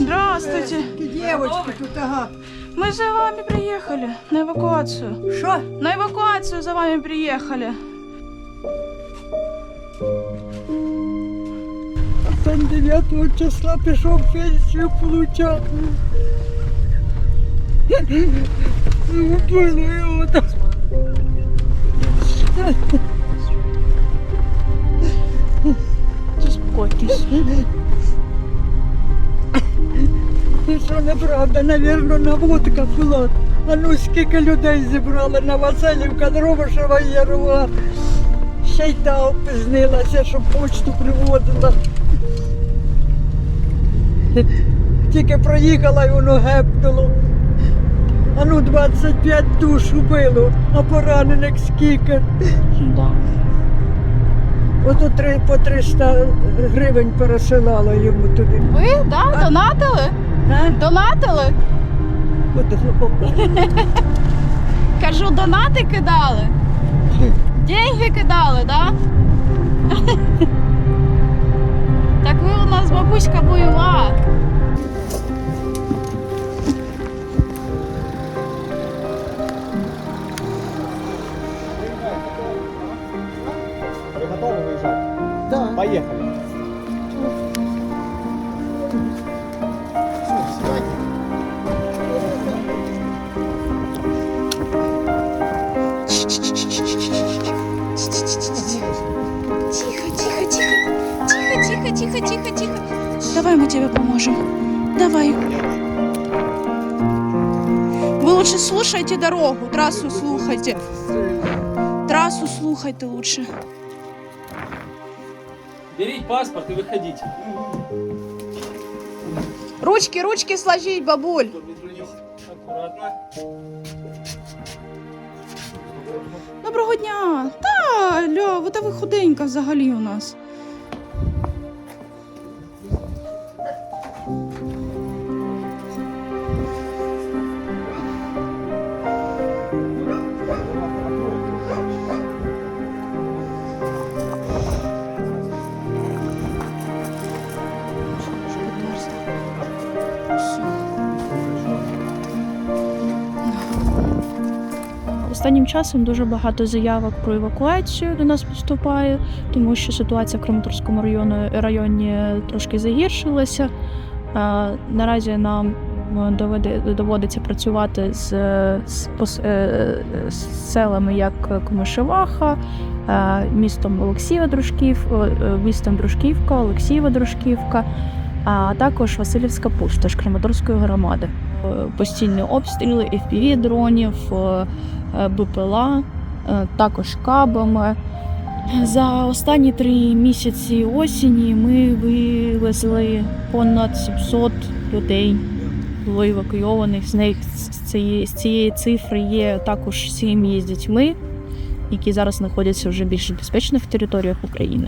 Здравствуйте. Девочки тут, ага. Мы за вами приехали на эвакуацию. Що? На эвакуацию за вами приехали. Там 9 числа пішов пенсію получав. Вбили його там. Заспокойтесь. Це що неправда, навірно, наводка була. А ну скільки людей зібрали на Василівка, Дробишева Ярова. Ще й та опізнилася, щоб почту приводила. Тільки проїхала і воно гепнуло. А ну 25 душ убило, а поранених скільки. Да. Ото три по 300 гривень пересилала йому туди. Ви, да, донатили? А? Донатили? От хлопок. Кажу, донати кидали. Деньги кидали, да? Так ви у нас бабуська бойова. Вы готовы выезжать? Да. Поехали. тихо, тихо, тихо, тихо. Давай мы тебе поможем. Давай. Вы лучше слушайте дорогу, трассу слухайте. Трассу слухайте лучше. Берите паспорт и выходите. Ручки, ручки сложить, бабуль. Аккуратно. Доброго дня. Та, ля, ви та ви худенька взагалі у нас. Останнім часом дуже багато заявок про евакуацію до нас поступає, тому що ситуація в Краматорському району, районі трошки загіршилася. Наразі нам е, доведе, доводиться працювати з, з, е, з селами як Комишеваха, е, містом Олексієва Дружків, е, е, містом Дружківка, Олексієва Дружківка, а також Васильівська пустощ Краматорської громади. Е, Постійні обстріли, FPV дронів. е, е, БПЛА, також кабами. За останні три місяці осені ми вивезли понад 700 людей, було евакуйованих. З них з цієї цифри є також сім'ї з дітьми, які зараз знаходяться вже більш безпечних територіях України.